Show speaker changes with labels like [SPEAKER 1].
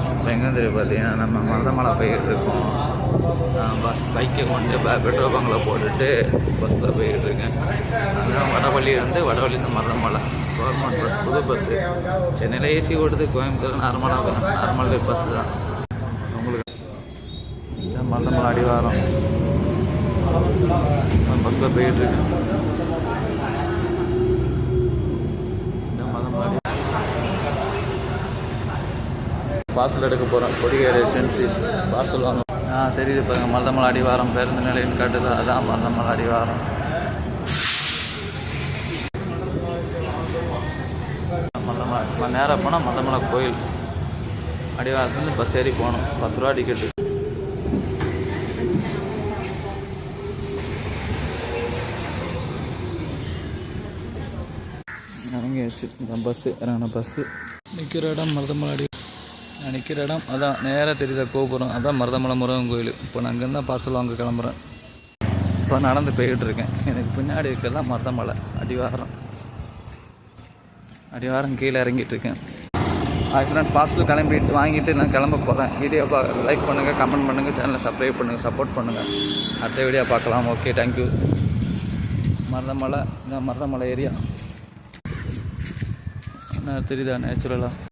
[SPEAKER 1] Friends இப்போ எங்கே தெரியும் பார்த்தீங்கன்னா நம்ம மருதமலை போயிட்டுருக்கோம் பஸ் பைக்கை கொண்டு பெட்ரோல் பங்கில் போட்டுட்டு பஸ்ஸில் போயிட்டு இருக்கேன். அதான் வடவள்ளியிலேருந்து வடவள்ளியிருந்து மருதமலை. கவர்மெண்ட் பஸ் புது பஸ்ஸு சென்னையில் ஏசி ஓடுது கோயம்புத்தூர் நார்மலாக நார்மல் பஸ்ஸு தான். உங்களுக்கு மருதமலை அடிவாரம். பஸ்ஸில் போயிட்டுருக்கேன் இருக்கேன் இதான் மருதமலை அடி பார்சல் எடுக்க போகிறோம் கொடிவேறு ஏஜென்சி பார்சல் வாங்க ஆ தெரியுது பாருங்க. மருதமலை அடிவாரம் பேருந்து நிலையம் காட்டுது அதான் மருதமலை அடிவாரம். மருதமலை நேராக போனால் மருதமலை கோயில். அடிவாரத்துலேருந்து பஸ் ஏறி போகணும். பத்து ரூபா டிக்கெட்டு இறங்கியாச்சு. இந்த பஸ்ஸு இறங்கின பஸ்ஸு நிற்கிற இடம் மருதமலை அடி நான் நிற்கிற இடம். அதான் நேராக தெரியுதா கோபுரம். அதான் மருதமலை முருகன் கோயில். இப்போ நான் அங்கேருந்து பார்சல் வாங்க கிளம்புறேன். இப்போ நடந்து போய்கிட்டு இருக்கேன் எனக்கு பின்னாடி இருக்கிறதா மருதமலை. அடிவாரம். அடிவாரம் கீழே இறங்கிட்டு இருக்கேன் ஹாய் ஃப்ரெண்ட்ஸ் பார்சல் கிளம்பிட்டு வாங்கிட்டு நான் கிளம்ப போகிறேன் வீடியோ பார்க்க லைக் பண்ணுங்கள் கமெண்ட் பண்ணுங்கள் சேனலை சப்ஸ்கிரைப் பண்ணுங்கள் சப்போர்ட் பண்ணுங்கள் அடுத்த வீடியோ பார்க்கலாம். ஓகே தேங்க்யூ மருதமலை இந்த மருதமலை ஏரியா என்ன தெரியுதா நேச்சுரலாக